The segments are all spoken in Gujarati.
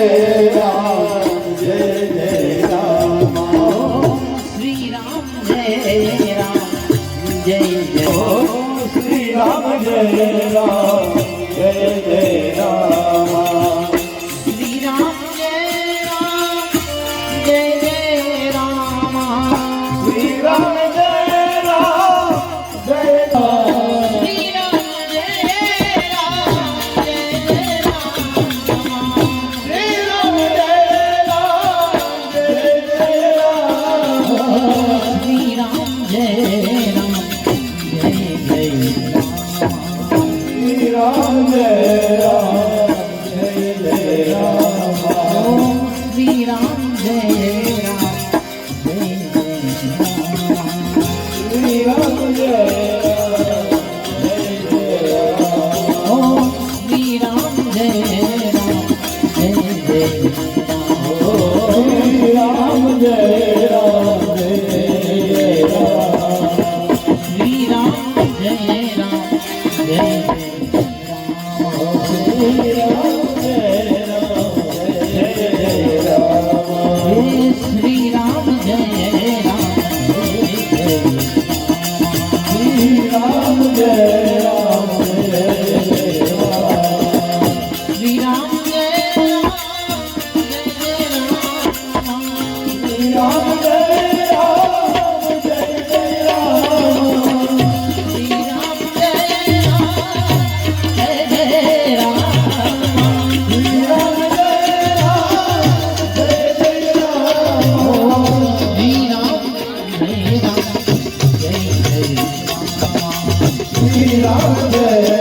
é. tirar.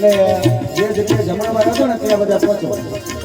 એટલે જે જગ્યાએ જમણવાર હતો ને ત્યાં બધા પહોંચો.